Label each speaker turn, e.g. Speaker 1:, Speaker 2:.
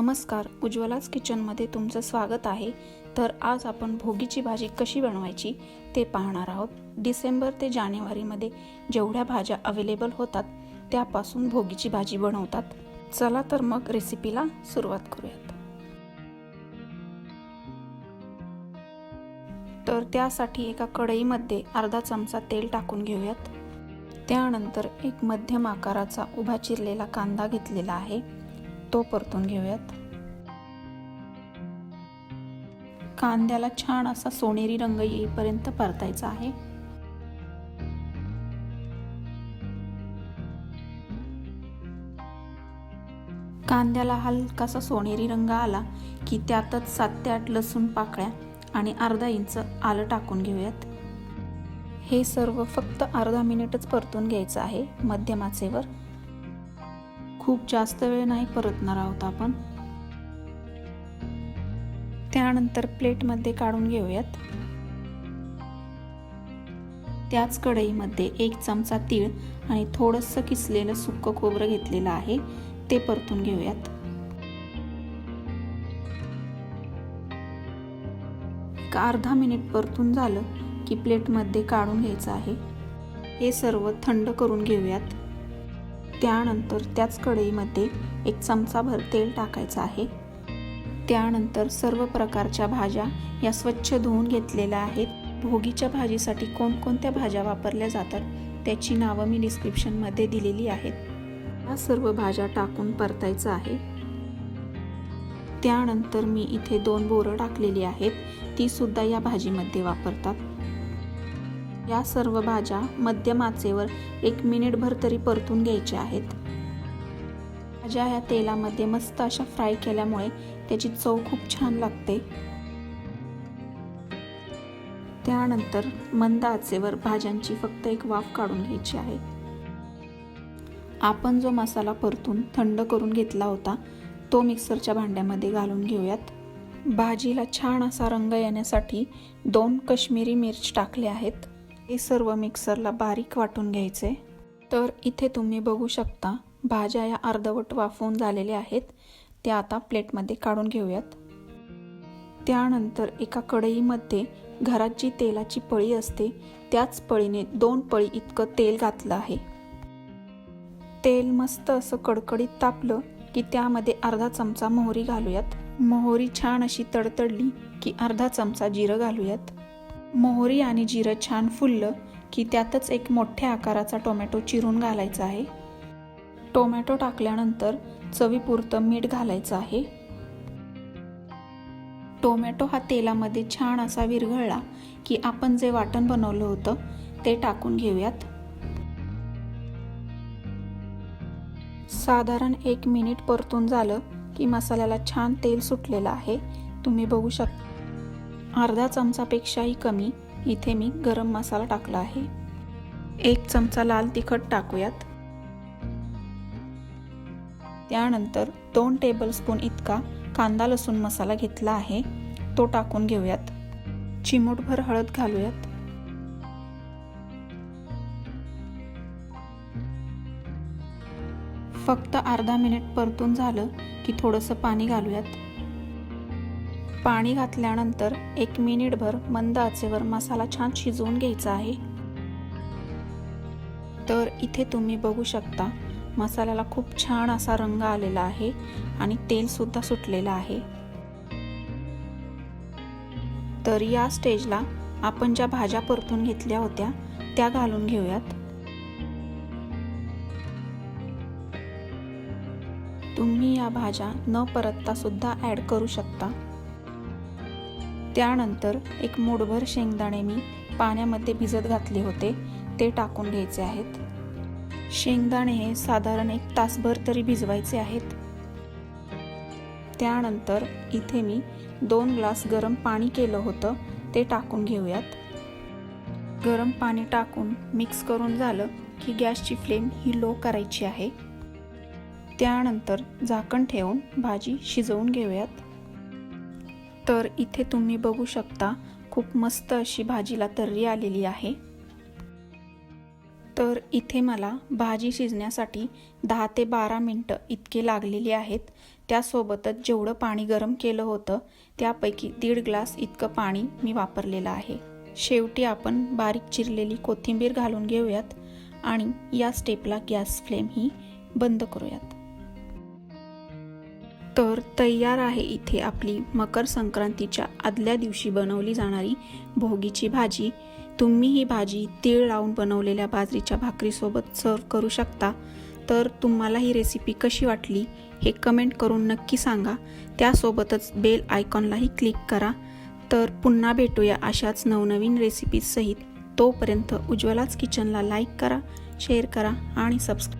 Speaker 1: नमस्कार उज्ज्वलाच किचनमध्ये तुमचं स्वागत आहे. तर आज आपण भोगीची भाजी कशी बनवायची ते पाहणार आहोत. डिसेंबर ते जानेवारीमध्ये जेवढ्या भाज्या अवेलेबल होतात त्यापासून भोगीची भाजी बनवतात. चला तर मग रेसिपीला सुरुवात करूयात. तर त्यासाठी एका कढईमध्ये अर्धा चमचा तेल टाकून घेऊयात. त्यानंतर एक मध्यम आकाराचा उभा चिरलेला कांदा घेतलेला आहे. तो परतून घेऊयात. कांद्याला छान असा सोनेरी रंग येईपर्यंत परतायचा आहे. कांद्याला हलकासा सोनेरी रंग आला की त्यातच सात ते आठ लसूण पाकळ्या आणि अर्धा इंच आलं टाकून घेऊयात. हे सर्व फक्त अर्धा मिनिटच परतून घ्यायचं आहे मध्यमाचेवर. खूप जास्त वेळ नाही परतणार आहोत आपण. त्यानंतर प्लेटमध्ये काढून घेऊयात. त्याच कढईमध्ये एक चमचा तीळ आणि थोडंसं किसलेलं सुकं खोबरं घेतलेलं आहे ते परतून घेऊयात. एक अर्धा मिनिट परतून झालं की प्लेटमध्ये काढून घ्यायचं आहे. हे सर्व थंड करून घेऊयात. त्यानंतर त्याच कढईमध्ये एक चमचाभर तेल टाकायचं आहे. त्यानंतर सर्व प्रकारच्या भाज्या या स्वच्छ धुवून घेतलेल्या आहेत. भोगीच्या भाजीसाठी कोणकोणत्या भाज्या वापरल्या जातात त्याची नावं मी डिस्क्रिप्शनमध्ये दिलेली आहेत. या सर्व भाज्या टाकून परतायचं आहे. त्यानंतर मी इथे दोन बोरं टाकलेली आहेत. ती सुद्धा या भाजीमध्ये वापरतात. या सर्व भाज्या मध्यम आचेवर एक मिनिटभर तरी परतून घ्यायच्या आहेत. भाज्या ह्या तेलामध्ये मस्त अशा फ्राय केल्यामुळे त्याची चव खूप छान लागते. त्यानंतर मंद आचेवर भाज्यांची फक्त एक वाफ काढून घ्यायची आहे. आपण जो मसाला परतून थंड करून घेतला होता तो मिक्सरच्या भांड्यामध्ये घालून घेऊयात. भाजीला छान असा रंग येण्यासाठी दोन कश्मीरी मिर्च टाकले आहेत. हे सर्व मिक्सरला बारीक वाटून घ्यायचे. तर इथे तुम्ही बघू शकता भाज्या या अर्धवट वाफवून झालेल्या आहेत. त्या आता प्लेटमध्ये काढून घेऊयात. त्यानंतर एका कढईमध्ये घरात जी तेलाची पळी असते त्याच पळीने दोन पळी इतकं तेल घातलं आहे. तेल मस्त असं कडकडीत तापलं की त्यामध्ये अर्धा चमचा मोहरी घालूयात. मोहरी छान अशी तडतडली की अर्धा चमचा जिरं घालूयात. मोहरी आणि जिरं छान फुललं की त्यातच एक मोठ्या आकाराचा टोमॅटो चिरून घालायचा आहे. टोमॅटो टाकल्यानंतर चवीपुरतं मीठ घालायचं आहे. टोमॅटो हा तेलामध्ये छान असा विरघळला की आपण जे वाटण बनवलं होतं ते टाकून घेऊयात. साधारण एक मिनिट परतून झालं की मसाल्याला छान तेल सुटलेलं आहे. तुम्ही बघू शकता. अर्धा चमचापेक्षाही कमी. इथे मी गरम मसाला टाकला आहे. एक चमचा लाल तिखट टाकूयात. त्यानंतर दोन टेबलस्पून इतका कांदा लसूण मसाला घेतला आहे. तो टाकून घेऊयात. चिमूटभर हळद घालूयात. फक्त अर्धा मिनिट परतून झालं की थोडंसं पाणी घालूयात. पाणी घातल्यानंतर एक मिनिटभर मंद आचेवर मसाला छान शिजवून घ्यायचा आहे. तर इथे तुम्ही बघू शकता मसाल्याला खूप छान असा रंग आलेला आहे आणि तेलसुद्धा सुटलेलं आहे. तर या स्टेजला आपण ज्या भाज्या परतून घेतल्या होत्या त्या घालून घेऊयात. तुम्ही या भाज्या न परतता सुद्धा ॲड करू शकता. त्यानंतर एक मूठभर शेंगदाणे मी पाण्यामध्ये भिजत घातले होते ते टाकून घ्यायचे आहेत. शेंगदाणे हे साधारण एक तासभर तरी भिजवायचे आहेत. त्यानंतर इथे मी दोन ग्लास गरम पाणी केलं होतं ते टाकून घेऊयात. गरम पाणी टाकून मिक्स करून झालं की गॅसची फ्लेम ही लो करायची आहे. त्यानंतर झाकण ठेवून भाजी शिजवून घेऊयात. तर इथे तुम्ही बघू शकता खूप मस्त अशी भाजीला तर्री आलेली आहे. तर इथे मला भाजी शिजण्यासाठी दहा ते बारा मिनटं इतके लागलेली आहेत. त्यासोबतच जेवढं पाणी गरम केलं होतं त्यापैकी दीड ग्लास इतकं पाणी मी वापरलेलं आहे. शेवटी आपण बारीक चिरलेली कोथिंबीर घालून घेऊयात आणि या स्टेपला गॅस फ्लेम ही बंद करूयात. तर तयार आहे इथे आपली मकर संक्रांतीच्या आदल्या दिवशी बनवली जाणारी भोगीची भाजी. तुम्ही ही भाजी तीळ लावून बनवलेल्या बाजरीच्या भाकरीसोबत सर्व करू शकता. तर तुम्हाला ही रेसिपी कशी वाटली हे कमेंट करून नक्की सांगा. त्यासोबतच बेल आयकॉनलाही क्लिक करा. तर पुन्हा भेटूया अशाच नवनवीन रेसिपीजसहित तोपर्यंत उज्ज्वलाच किचनला लाईक करा शेअर करा आणि सबस्क्राईब